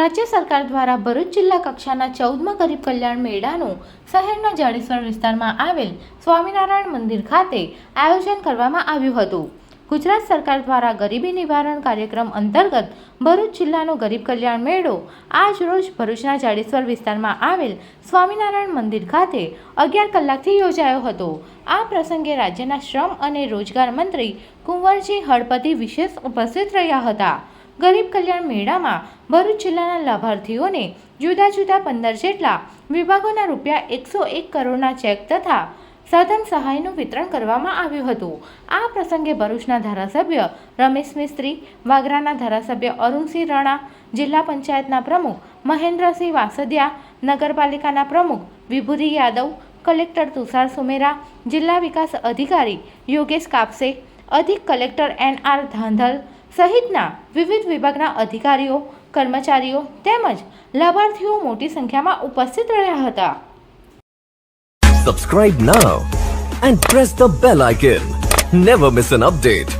રાજ્ય સરકાર દ્વારા ભરૂચ જિલ્લા કક્ષાના ચૌદમા ગરીબ કલ્યાણ મેળાનું શહેરના જાડેશ્વર વિસ્તારમાં આવેલ સ્વામિનારાયણ મંદિર ખાતે આયોજન કરવામાં આવ્યું હતું. ગુજરાત સરકાર દ્વારા ગરીબી નિવારણ કાર્યક્રમ અંતર્ગત ભરૂચ જિલ્લાનો ગરીબ કલ્યાણ મેળો આજ રોજ ભરૂચના જાડેશ્વર વિસ્તારમાં આવેલ સ્વામિનારાયણ મંદિર ખાતે અગિયાર કલાકથી યોજાયો હતો. આ પ્રસંગે રાજ્યના શ્રમ અને રોજગાર મંત્રી કુંવરજી હળપતિ વિશેષ ઉપસ્થિત રહ્યા હતા. ગરીબ કલ્યાણ મેળામાં ભરૂચ જિલ્લાના લાભાર્થીઓને જુદા જુદા પંદર જેટલા વિભાગોના રૂપિયા એકસો એક કરોડના ચેક તથા સાધન સહાયનું વિતરણ કરવામાં આવ્યું હતું. આ પ્રસંગે ભરૂચના ધારાસભ્ય રમેશ મિસ્ત્રી, વાગરાના ધારાસભ્ય અરુણસિંહ રણા, જિલ્લા પંચાયતના પ્રમુખ મહેન્દ્રસિંહ વાસદિયા, નગરપાલિકાના પ્રમુખ વિભૂતિ યાદવ, કલેક્ટર તુષાર સુમેરા, જિલ્લા વિકાસ અધિકારી યોગેશ કાપસે, અધિક કલેક્ટર એન આર ધાંધલ સહિતના વિવિધ વિભાગના અધિકારીઓ કર્મચારીઓ તેમજ લાભાર્થીઓ મોટી સંખ્યામાં ઉપસ્થિત રહ્યા હતા Subscribe now and press the bell icon. Never miss an update.